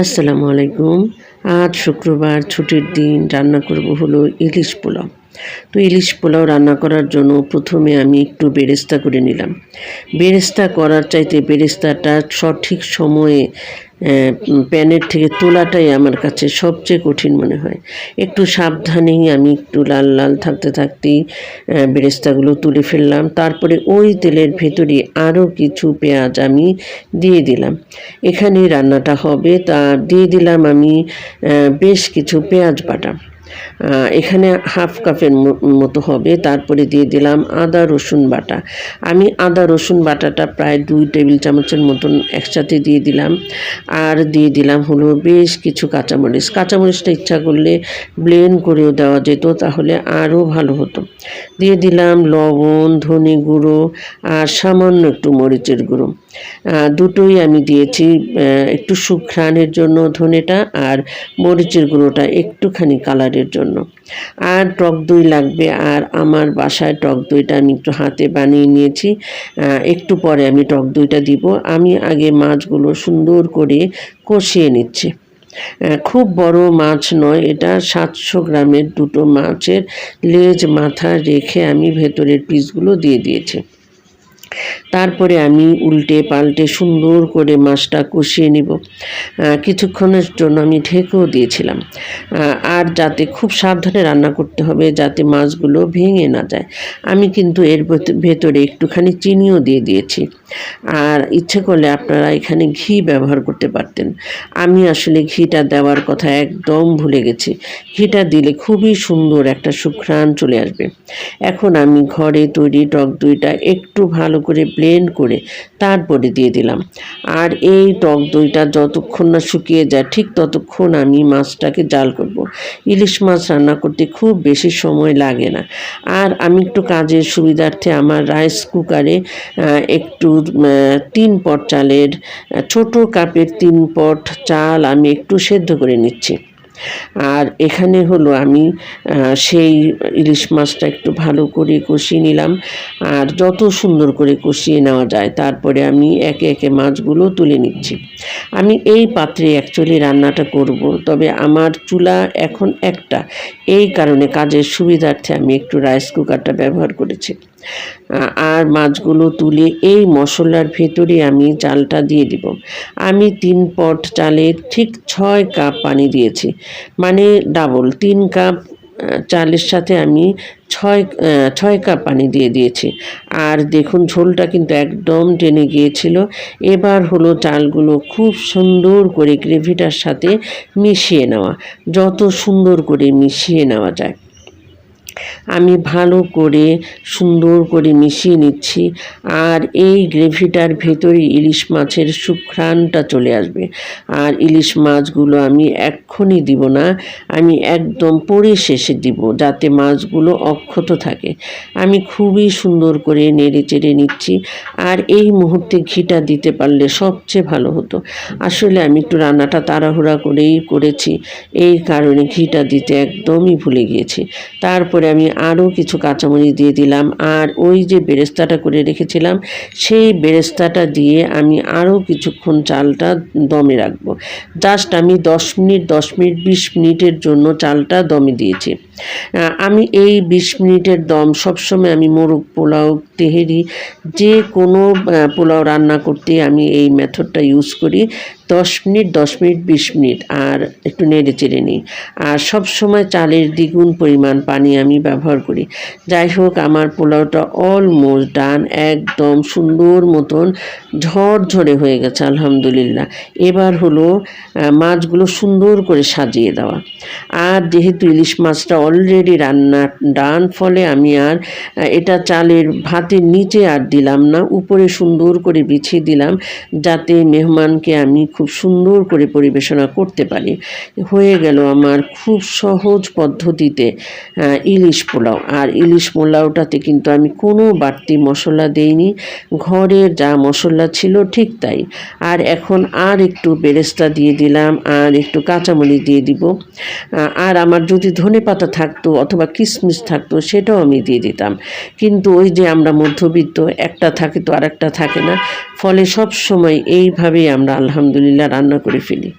আসসালামু আলাইকুম। আজ শুক্রবার ছুটির দিন রান্না করব হলো ইলিশ পোলাও। তো ইলিশ পোলাও রান্না করার জন্য প্রথমে আমি একটু বেরেস্তা করে নিলাম। বেরেস্তা করার চাইতে বেরেস্তাটা সঠিক সময়ে প্যানের থেকে তোলাটাই আমার কাছে সবচেয়ে কঠিন মনে হয়। একটু সাবধানেই আমি একটু লাল লাল থাকতে থাকতেই বেরেস্তাগুলো তুলে ফেললাম। তারপরে ওই তেলের ভেতরে আরও কিছু পেঁয়াজ আমি দিয়ে দিলাম। এখানে রান্নাটা হবে। তা দিয়ে দিলাম আমি বেশ কিছু পেঁয়াজ বাটা। এখানে হাফ কাপের মতো হবে। তারপরে দিয়ে দিলাম আদা, রসুন বাটা। আমি আদা, রসুন বাটাটা প্রায় দুই টেবিল চামচের মতন একসাথে দিয়ে দিলাম। আর দিয়ে দিলাম হলো বেশ কিছু কাঁচামরিচ। কাঁচামরিচটা ইচ্ছা করলে ব্লেন্ড করেও দেওয়া যেত, তাহলে আরও ভালো হতো। দিয়ে দিলাম লবণ, ধনে গুঁড়ো আর সামান্য একটু মরিচের গুঁড়ো। দুটোই আমি দিয়েছি একটু সুঘ্রাণের জন্য ধনেটা আর মরিচের গুঁড়োটা একটুখানি কালারের জন্য। আর টক দই লাগবে, আর আমার বাসায় টক দইটা আমি একটু হাতে বানিয়ে নিয়েছি। একটু পরে আমি টক দইটা দিব। আমি আগে মাছগুলো সুন্দর করে কষিয়ে নিচ্ছি। খুব বড় মাছ নয়, এটা সাতশো গ্রামের দুটো মাছের লেজ মাথা রেখে আমি ভেতরের পিসগুলো দিয়ে দিয়েছি। তারপরে আমি উল্টে পাল্টে সুন্দর করে মাছটা কষিয়ে নিব। কিছুক্ষণের জন্য আমি ঢেকেও দিয়েছিলাম। আর যাতে খুব সাবধানে রান্না করতে হবে যাতে মাছগুলো ভেঙে না যায়। আমি কিন্তু এর ভেতরে একটুখানি চিনিও দিয়ে দিয়েছি। আর ইচ্ছে করলে আপনারা এখানে ঘি ব্যবহার করতে পারতেন। আমি আসলে ঘিটা দেওয়ার কথা একদম ভুলে গেছি। ঘিটা দিলে খুবই সুন্দর একটা সুঘ্রাণ চলে আসবে। এখন আমি ঘরে তৈরি টক দইটা একটু ভালো করে ব্লেন্ড করে তারপরে দিয়ে দিলাম। আর এই টক দইটা যতক্ষণ না শুকিয়ে যায়, ঠিক ততক্ষণ আমি মাছটাকে জাল করব। ইলিশ মাছ রান্না করতে খুব বেশি সময় লাগে না। আর আমি একটু কাজের সুবিধার্থে আমার রাইস কুকারে একটু তিন পট চালের ছোট কাপের তিন পট চাল আমি একটু সেদ্ধ করে নিচ্ছি। আর এখানে হলো আমি সেই ইলিশ মাছটা একটু ভালো করে কষিয়ে নিলাম। আর যত সুন্দর করে কষিয়ে নেওয়া যায়, তারপরে আমি একে একে মাছগুলো তুলে নিচ্ছি। আমি এই পাত্রে অ্যাকচুয়ালি রান্নাটা করব, তবে আমার চুলা এখন একটা। এই কারণে কাজের সুবিধার্থে আমি একটু রাইস কুকারটা ব্যবহার করেছি। আর মাছগুলো তুলে এই মশলার ভেতরে আমি চালটা দিয়ে দিব। আমি তিন পট চালে ঠিক ছয় কাপ পানি দিয়েছি। মানে ডাবল তিন কাপ চালের সাথে আমি ছয় ছয় কাপ পানি দিয়ে দিয়েছি। আর দেখুন ঝোলটা কিন্তু একদম টেনে গিয়েছিল। এবার হলো চালগুলো খুব সুন্দর করে গ্রেভিটার সাথে মিশিয়ে নেওয়া। যত সুন্দর করে মিশিয়ে নেওয়া যায়। আমি ভালো করে, সুন্দর করে মিশিয়ে নিচ্ছি। আর এই গ্রেভিটার ভেতরে ইলিশ মাছের সুঘ্রাণটা চলে আসবে। আর ইলিশ মাছগুলো আমি এক্ষুনি দিব না, আমি একদম পরে শেষে দিব, যাতে মাছগুলো অক্ষত থাকে। আমি খুবই সুন্দর করে নেড়ে চেড়ে নিচ্ছি, আর এই মুহূর্তে ঘিটা দিতে পারলে সবচেয়ে ভালো হতো। আসলে আমি একটু রান্নাটা তাড়াহুড়া করেই করেছি, এই কারণে ঘিটা দিতে একদমই ভুলে গিয়েছি। তারপরে তারপরে আমি আরও কিছু কাঁচামরিচ দিয়ে দিলাম। আর ওই যে বেরেস্তাটা করে রেখেছিলাম, সেই বেরেস্তাটা দিয়ে আমি আরও কিছুক্ষণ চালটা দমে রাখব। জাস্ট আমি দশ মিনিট দশ মিনিট, বিশ মিনিটের জন্য চালটা দমে দিয়েছি। আমি এই বিশ মিনিটের দম সবসময় আমি মোরগ পোলাও, তেহেরি যে কোনো পোলাও রান্না করতে আমি এই মেথডটা ইউজ করি। দশ মিনিট দশ মিনিট, বিশ মিনিট, আর একটু নেড়ে চেড়ে নিই। আর সব সময় চালের দ্বিগুণ পরিমাণ পানি আমি ব্যবহার করি। যাই হোক, আমার পোলাওটা অলমোস্ট ডান একদম সুন্দর মতন ঝরঝরে হয়ে গেছে, আলহামদুলিল্লাহ। এবার হলো মাছগুলো সুন্দর করে সাজিয়ে দেওয়া। আর যেহেতু ইলিশ মাছটা অলরেডি রান্না ডান ফলে আমি আর এটা চালের ভাতের নিচে আর দিলাম না, উপরে সুন্দর করে বিছিয়ে দিলাম, যাতে মেহমানকে আমি খুব সুন্দর করে পরিবেশনা করতে পারি। হয়ে গেল আমার খুব সহজ পদ্ধতিতে ইলিশ পোলাও। আর ইলিশ পোলাওটাতে কিন্তু আমি কোনো বাড়তি মশলা দেইনি। ঘরের যা মশলা ছিল ঠিক তাই। আর এখন আর একটু বেরেস্তা দিয়ে দিলাম, আর একটু কাঁচামরিচ দিয়ে দিব। আর আমার যদি ধনে পাতা থাকতো অথবা কিশমিশ থাকতো সেটাও আমি দিয়ে দিতাম। কিন্তু ওই যে আমরা মধ্যবিত্ত, একটা থাকে তো আর একটা থাকে না। ফলে সব সময় এইভাবেই আমরা আলহামদুলিল্লাহ রান্না করে ফেলি।